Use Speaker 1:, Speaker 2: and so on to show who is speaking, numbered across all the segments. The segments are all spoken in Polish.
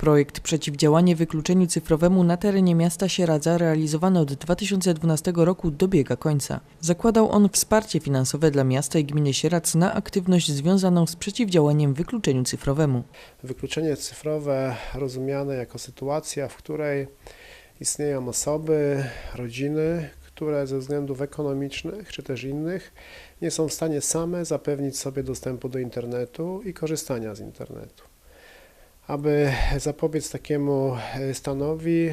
Speaker 1: Projekt Przeciwdziałanie wykluczeniu cyfrowemu na terenie miasta Sieradza realizowany od 2012 roku dobiega końca. Zakładał on wsparcie finansowe dla miasta i gminy Sieradz na aktywność związaną z przeciwdziałaniem wykluczeniu cyfrowemu.
Speaker 2: Wykluczenie cyfrowe rozumiane jako sytuacja, w której istnieją osoby, rodziny, które ze względów ekonomicznych czy też innych nie są w stanie same zapewnić sobie dostępu do internetu i korzystania z internetu. Aby zapobiec takiemu e, stanowi,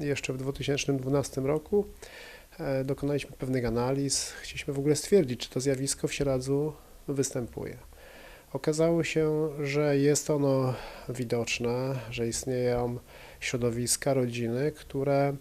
Speaker 2: jeszcze w 2012 roku e, dokonaliśmy pewnych analiz. Chcieliśmy w ogóle stwierdzić, czy to zjawisko w Sieradzu występuje. Okazało się, że jest ono widoczne, że istnieją środowiska, rodziny, które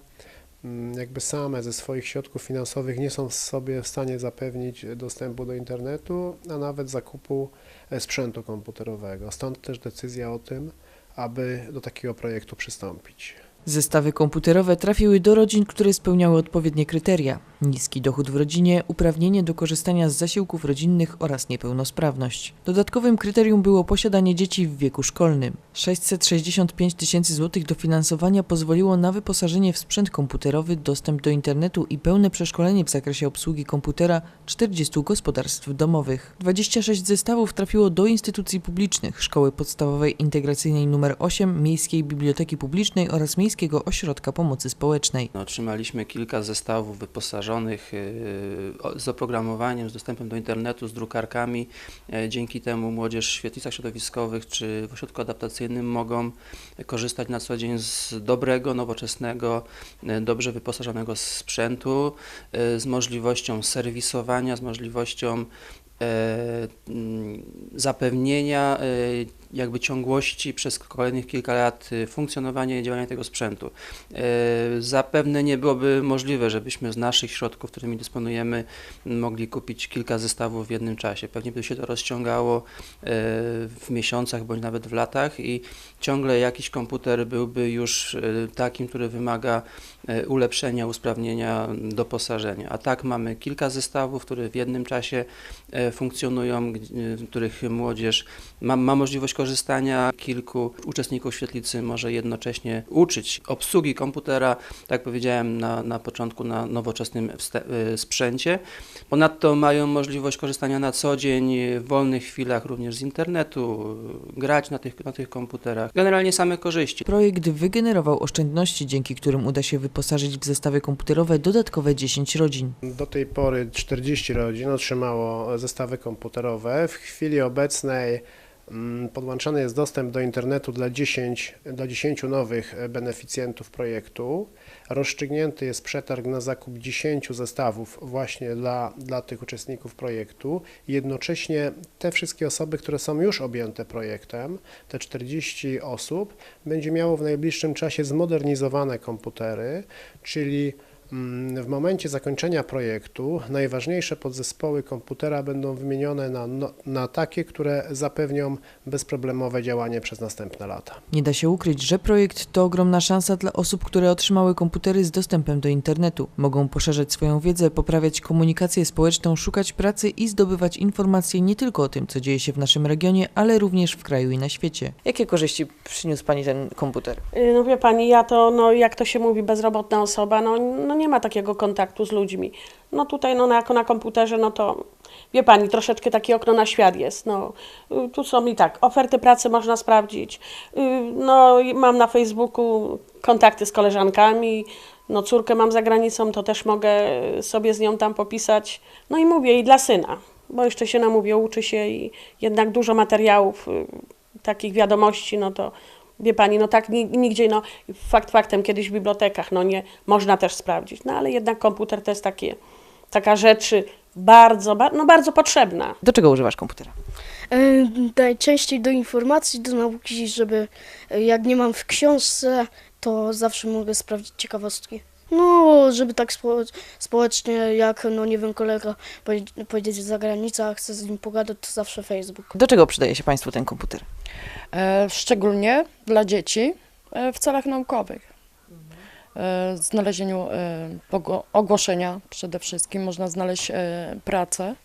Speaker 2: mm, jakby same ze swoich środków finansowych nie są sobie w stanie zapewnić dostępu do internetu, a nawet zakupu e, sprzętu komputerowego. Stąd też decyzja o tym, aby do takiego projektu przystąpić.
Speaker 1: Zestawy komputerowe trafiły do rodzin, które spełniały odpowiednie kryteria: niski dochód w rodzinie, uprawnienie do korzystania z zasiłków rodzinnych oraz niepełnosprawność. Dodatkowym kryterium było posiadanie dzieci w wieku szkolnym. 665 tysięcy złotych dofinansowania pozwoliło na wyposażenie w sprzęt komputerowy, dostęp do internetu i pełne przeszkolenie w zakresie obsługi komputera 40 gospodarstw domowych. 26 zestawów trafiło do instytucji publicznych, Szkoły Podstawowej Integracyjnej nr 8, Miejskiej Biblioteki Publicznej oraz Miejskiego Ośrodka Pomocy Społecznej.
Speaker 3: Otrzymaliśmy kilka zestawów wyposażonych y, o- z oprogramowaniem, z dostępem do internetu, z drukarkami. E, Dzięki temu młodzież w świetlicach środowiskowych czy w ośrodku adaptacyjnym mogą korzystać na co dzień z dobrego, nowoczesnego, e, dobrze wyposażonego sprzętu, e, z możliwością serwisowania, z możliwością e, zapewnienia e, jakby ciągłości przez kolejnych kilka lat e, funkcjonowania i działania tego sprzętu. E, Zapewne nie byłoby możliwe, żebyśmy z naszych środków, którymi dysponujemy, mogli kupić kilka zestawów w jednym czasie. Pewnie by się to rozciągało e, w miesiącach bądź nawet w latach i ciągle jakiś komputer byłby już e, takim, który wymaga e, ulepszenia, usprawnienia, doposażenia. A tak mamy kilka zestawów, które w jednym czasie e, funkcjonują, w których młodzież ma, ma możliwość korzystania. Kilku uczestników świetlicy może jednocześnie uczyć obsługi komputera, tak jak powiedziałem na, na początku, na nowoczesnym e, sprzęcie. Ponadto mają możliwość korzystania na co dzień, w wolnych chwilach również z internetu, grać na tych, na tych komputerach. Generalnie same korzyści.
Speaker 1: Projekt wygenerował oszczędności, dzięki którym uda się wyposażyć w zestawy komputerowe dodatkowe 10 rodzin.
Speaker 2: Do tej pory 40 rodzin otrzymało zestawy komputerowe. W chwili obecnej mm, podłączany jest dostęp do internetu dla 10, dla 10 nowych beneficjentów projektu. Rozstrzygnięty jest przetarg na zakup 10 zestawów właśnie dla, dla tych uczestników projektu. Jednocześnie te wszystkie osoby, które są już objęte projektem, te 40 osób, będzie miało w najbliższym czasie zmodernizowane komputery, czyli W momencie zakończenia projektu najważniejsze podzespoły komputera będą wymienione na, no, na takie, które zapewnią bezproblemowe działanie przez następne lata.
Speaker 1: Nie da się ukryć, że projekt to ogromna szansa dla osób, które otrzymały komputery z dostępem do internetu. Mogą poszerzać swoją wiedzę, poprawiać komunikację społeczną, szukać pracy i zdobywać informacje nie tylko o tym, co dzieje się w naszym regionie, ale również w kraju i na świecie. Jakie korzyści przyniósł Pani ten komputer?
Speaker 4: Y, No wie pani, ja to, no jak to się mówi, bezrobotna osoba, no, no nie ma takiego kontaktu z ludźmi. No tutaj, no jako na komputerze, no to wie pani, troszeczkę takie okno na świat jest. No, y, tu są i tak, oferty pracy można sprawdzić. Y, No mam na Facebooku kontakty z koleżankami, no córkę mam za granicą, to też mogę sobie z nią tam popisać. No i mówię, i dla syna, bo jeszcze się namówię, uczy się i jednak dużo materiałów, y, takich wiadomości, no to Wie pani, no tak ni- nigdzie, no fakt faktem, kiedyś w bibliotekach, no nie, można też sprawdzić, no ale jednak komputer to jest takie, taka rzecz bardzo, ba- no bardzo potrzebna.
Speaker 1: Do czego używasz komputera?
Speaker 5: E, Najczęściej do informacji, do nauki, żeby e, jak nie mam w książce, to zawsze mogę sprawdzić ciekawostki. No, żeby tak spo, społecznie, jak, no nie wiem, kolega pojedzie- pojedzie za granicę, a chce z nim pogadać, to zawsze Facebook.
Speaker 1: Do czego przydaje się Państwu ten komputer?
Speaker 6: e, szczególnie dla dzieci e, w celach naukowych. E, Znalezieniu e, ogłoszenia przede wszystkim można znaleźć e, pracę.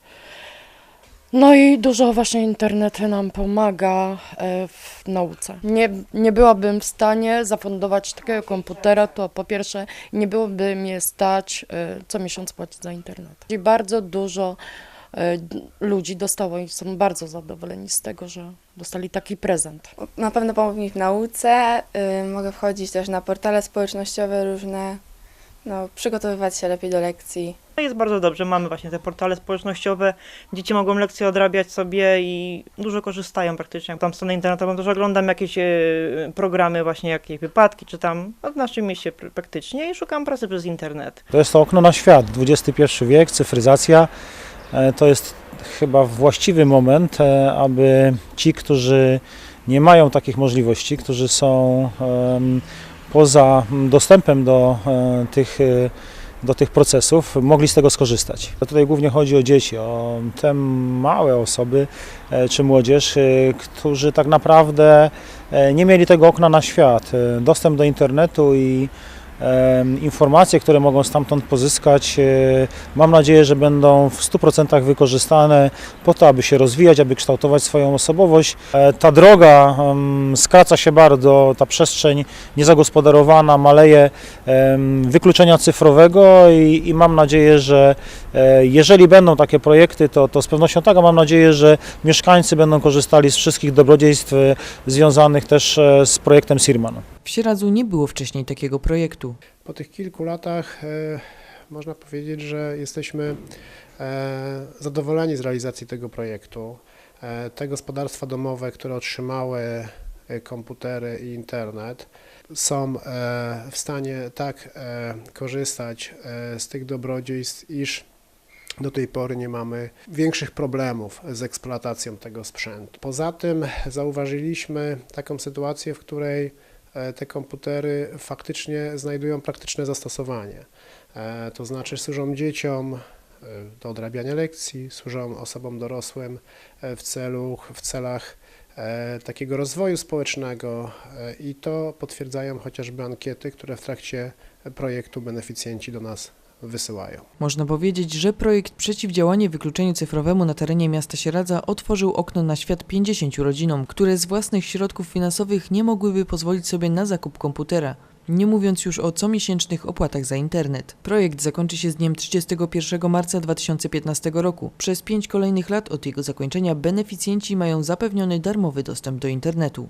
Speaker 6: No i dużo właśnie internet nam pomaga e, w nauce. Nie, nie byłabym w stanie zafundować takiego komputera, to po pierwsze nie byłoby mnie stać e, co miesiąc płacić za internet. I bardzo dużo e, ludzi dostało i są bardzo zadowoleni z tego, że dostali taki prezent.
Speaker 7: Na pewno pomógł mi w nauce. y, mogę wchodzić też na portale społecznościowe różne, no, przygotowywać się lepiej do lekcji.
Speaker 8: No jest bardzo dobrze, mamy właśnie te portale społecznościowe, dzieci mogą lekcje odrabiać sobie i dużo korzystają praktycznie. Jak tam stronę internetową też oglądam jakieś e, programy właśnie, jakieś wypadki, czy tam w naszym mieście pr- praktycznie i szukam pracy przez internet.
Speaker 9: To jest to okno na świat, XXI wiek, cyfryzacja. E, To jest chyba właściwy moment, e, aby ci, którzy nie mają takich możliwości, którzy są em, poza m, dostępem do e, tych, e, do tych procesów, mogli z tego skorzystać. Tutaj głównie chodzi o dzieci, o te małe osoby e, czy młodzież, którzy tak naprawdę nie mieli tego okna na świat. Dostęp do internetu i informacje, które mogą stamtąd pozyskać, e, mam nadzieję, że będą w 100% wykorzystane po to, aby się rozwijać, aby kształtować swoją osobowość. E, Ta droga skraca się bardzo, ta przestrzeń niezagospodarowana maleje wykluczenia cyfrowego i, i mam nadzieję, że e, jeżeli będą takie projekty, to, to z pewnością tak, a mam nadzieję, że mieszkańcy będą korzystali z wszystkich dobrodziejstw związanych też z projektem Sirman.
Speaker 1: W Sieradzu nie było wcześniej takiego projektu.
Speaker 2: Po tych kilku latach e, można powiedzieć, że jesteśmy e, zadowoleni z realizacji tego projektu. E, te gospodarstwa domowe, które otrzymały komputery i internet, są w stanie tak korzystać z tych dobrodziejstw, iż do tej pory nie mamy większych problemów z eksploatacją tego sprzętu. Poza tym zauważyliśmy taką sytuację, w której te komputery faktycznie znajdują praktyczne zastosowanie. E, To znaczy służą dzieciom e, do odrabiania lekcji, służą osobom dorosłym e, w, celu, w celach e, takiego rozwoju społecznego e, i to potwierdzają chociażby ankiety, które w trakcie projektu beneficjenci do nas wysyłają.
Speaker 1: Można powiedzieć, że projekt Przeciwdziałanie wykluczeniu cyfrowemu na terenie miasta Sieradza otworzył okno na świat 50 rodzinom, które z własnych środków finansowych nie mogłyby pozwolić sobie na zakup komputera. Nie mówiąc już o comiesięcznych opłatach za internet. Projekt zakończy się z dniem 31 marca 2015 roku. Przez pięć kolejnych lat od jego zakończenia beneficjenci mają zapewniony darmowy dostęp do internetu.